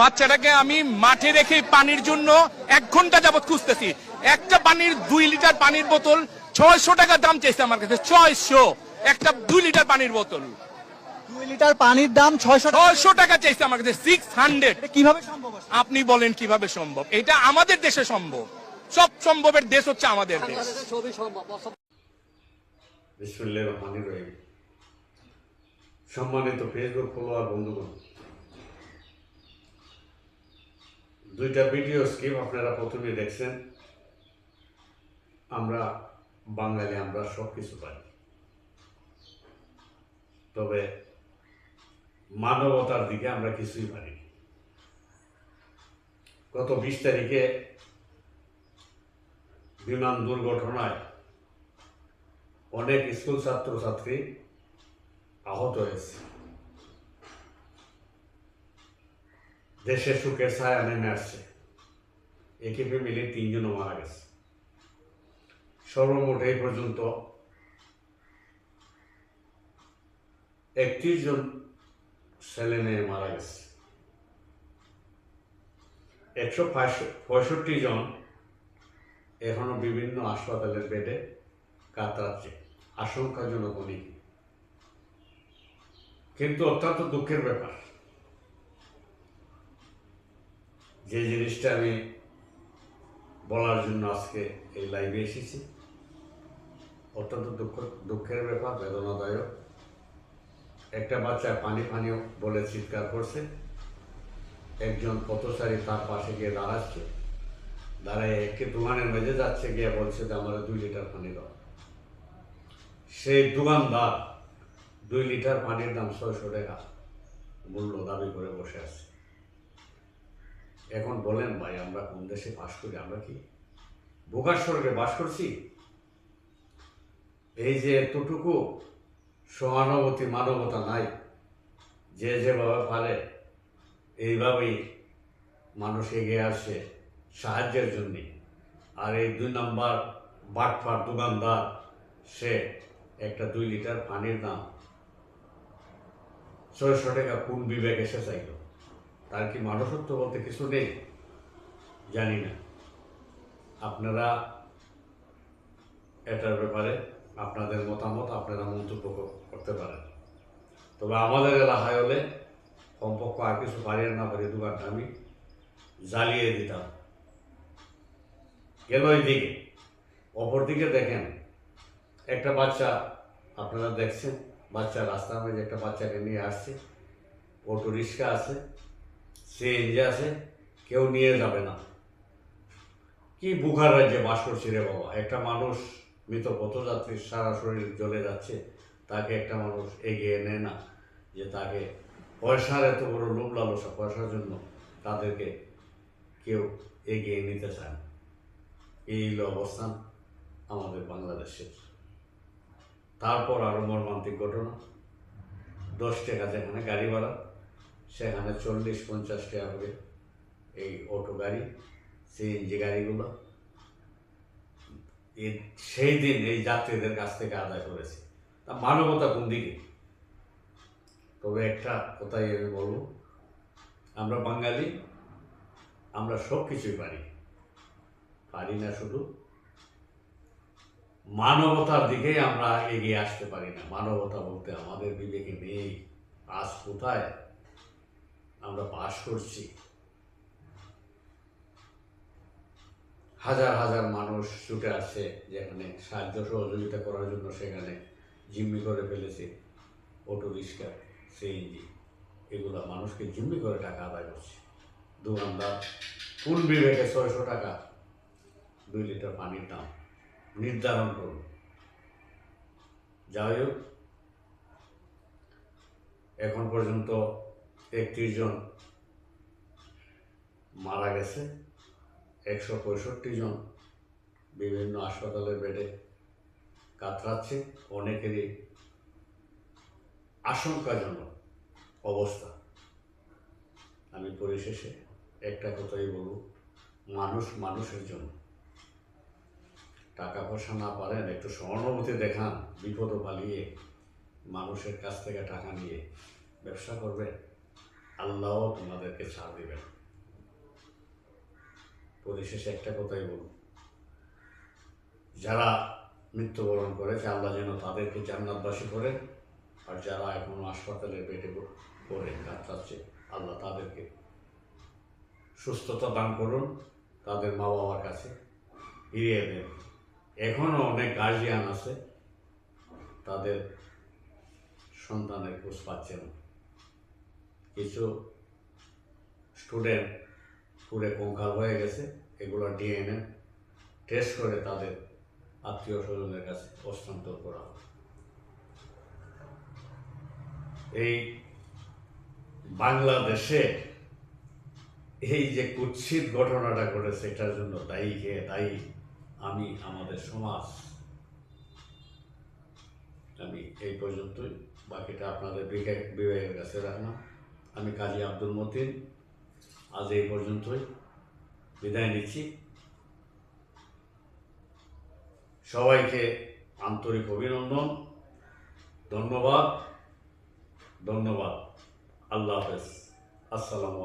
বাচ্চাটাকে আমি মাঠে রেখে পানির জন্য এক ঘণ্টা যাবত খুঁজতেছি। একটা পানির দুই লিটার পানির বোতল ছয়শো টাকা দাম চাইছে আমার কাছে ছয়শো। একটা দুই লিটার পানির বোতল। দুই লিটার পানির দাম ছয়শো ছয়শো টাকা চাইছে আমার কাছে সিক্স হান্ড্রেড এটা কীভাবে সম্ভব আপনি বলেন কীভাবে সম্ভব? এটা আমাদের দেশে সম্ভব। সব সম্ভবের দেশ হচ্ছে আমাদের দেশ। বিসমুল্লাহ রহমানির রহিম। সম্মানিত ফেসবুক ফলোয়ার বন্ধুগণ দুইটা ভিডিও স্কিম আপনারা প্রথমে দেখছেন। আমরা বাঙালি, আমরা সব কিছু পারি। তবে মানবতার দিকে আমরা কিছুই পারি গত বিশ তারিখে বিমান দুর্ঘটনায় অনেক স্কুল ছাত্রছাত্রী আহত হয়েছে। দেশের সুখের ছায়া নেমে আসছে। একিপে মিলে তিনজনও মারা গেছে। সর্বমোট এই পর্যন্ত একত্রিশ জন ছেলে মেয়ে মারা গেছে। একশো পঁয়ষট্টি জন এখনও বিভিন্ন হাসপাতালের বেডে কাতরাচ্ছে। আশঙ্কাজনক অনেক। কিন্তু অত্যন্ত দুঃখের ব্যাপার। যে জিনিসটা আমি বলার জন্য আজকে এই লাইভে এসেছি, অত্যন্ত দুঃখ, দুঃখের ব্যাপার, বেদনাদায়ক। একটা বাচ্চা পানি পানি বলে চিৎকার করছে। একজন পথচারী তার পাশে গিয়ে দাঁড়াচ্ছে। দাঁড়ায় একটি দোকানের মেজে যাচ্ছে, গিয়ে বলছে যে, আমার দুই লিটার পানি দাও। সেই দোকানদার দুই লিটার পানির দাম ছয়শো টাকা মূল্য দাবি করে বসে আছে। এখন বলেন ভাই, আমরা কোন দেশে বাস করি, আমরা কি বোকার স্বর্গে বাস করছি? এই যে এতটুকু সহানুভূতি, মানবতা নাই, যে যেভাবে পারে, এইভাবেই মানুষ এগিয়ে আসে সাহায্যের জন্যে। আর এই দুই নাম্বার বাটফার দোকানদার, সে একটা দুই লিটার পানির দাম ছয়শো টাকা, কোন বিবেক এসে চাইল? তার কি মানুষত্ব বলতে কিছু নেই? জানি না। আপনারা এটার ব্যাপারে আপনাদের মতামত, আপনারা মন্তব্য করতে পারেন। তবে আমাদের এলাকায় হলে কমপক্ষ আর কিছু পারি আর না পারি দোকানটা আমি জ্বালিয়ে দিতাম। গেল দিকে অপর দিকে দেখেন, একটা বাচ্চা আপনারা দেখছেন, বাচ্চা রাস্তার মধ্যে একটা বাচ্চাকে নিয়ে আসছে, অটো রিক্সা আছে। সিএনজি আছে, কেউ নিয়ে যাবে না। কি বুখার রাজ্যে বাস করছি রে বাবা? একটা মানুষ মৃত পথযাত্রীর সারা শরীর জ্বলে যাচ্ছে, তাকে একটা মানুষ এগিয়ে নেয় না, যে তাকে পয়সার এত বড় লোভ লালসা পয়সার জন্য তাদেরকে কেউ এগিয়ে নিতে চায় না। এই হলো অবস্থান আমাদের বাংলাদেশের। তারপর আরও মর্মান্তিক ঘটনা। দশ টাকা যেখানে গাড়ি ভাড়া সেখানে চল্লিশ পঞ্চাশ টাকা করে এই অটো গাড়ি সিএনজি গাড়িগুলো। সেই দিন এই যাত্রীদের কাছ থেকে আদায় করেছে। তা মানবতা কোন দিকে? তবে একটা কথাই আমি বলব, আমরা বাঙালি, আমরা সব কিছুই পারি। পারি না শুধু। মানবতার দিকেই আমরা এগিয়ে আসতে পারি না। মানবতা বলতে আমাদের বিবেকে নেই। আজ কোথায়? আমরা বাস করছি। হাজার হাজার মানুষ ছুটে আসছে যেখানে সাহায্য সহযোগিতা করার জন্য সেখানে। জিম্মি করে ফেলেছে অটো, রিক্সা, সিএনজি, এগুলো মানুষকে জিম্মি করে টাকা আদায় করছে। দোকানদার কোন বিবেকে ছয়শো টাকা দুই লিটার পানির দাম নির্ধারণ করুন যাই হোক, এখন পর্যন্ত একত্রিশ জন মারা গেছে, একশো পঁয়ষট্টি জন বিভিন্ন হাসপাতালের বেডে কাতরাচ্ছে। অনেকেরই আশঙ্কাজনক অবস্থা। আমি পরিশেষে একটা কথাই বলব, মানুষ মানুষের জন্য। টাকা পয়সা না পারেন, একটু সহানুভূতি দেখান, বিপদ পালিয়ে মানুষের কাছ থেকে টাকা নিয়ে ব্যবসা করবে আল্লাহও তোমাদেরকে ছাড় দিবেন। পরিশেষে একটা কথাই বলুন যারা মৃত্যুবরণ করেছে, আল্লাহ যেন তাদেরকে জান্নাতবাসী করেন আর যারা এখনও হাসপাতালে বেডে পড়ে কাতরাচ্ছে আল্লাহ তাদেরকে সুস্থতা দান করুন, তাদের মা বাবার কাছে ফিরিয়ে দেন। এখনও অনেক গার্জিয়ান আছে, তাদের সন্তানের খোঁজ পাচ্ছে না। কিছু স্টুডেন্ট পুরে কঙ্কাল হয়ে গেছে, এগুলো ডিএনএ টেস্ট করে তাদের আত্মীয় স্বজনের কাছে হস্তান্তর করা এই বাংলাদেশে এই যে কুৎসিত ঘটনাটা ঘটেছে, এটার জন্য দায়ী কে দায়ী? আমি, আমাদের সমাজ। আমি এই পর্যন্তই। বাকিটা আপনাদের বিবেক বিবেকের কাছে রাখলাম। আমি কাজী আব্দুল মতিন। আজ এই পর্যন্তই। বিদায় নিচ্ছি। সবাইকে আন্তরিক অভিনন্দন, ধন্যবাদ ধন্যবাদ। আল্লাহ হাফেজ। আসসালামু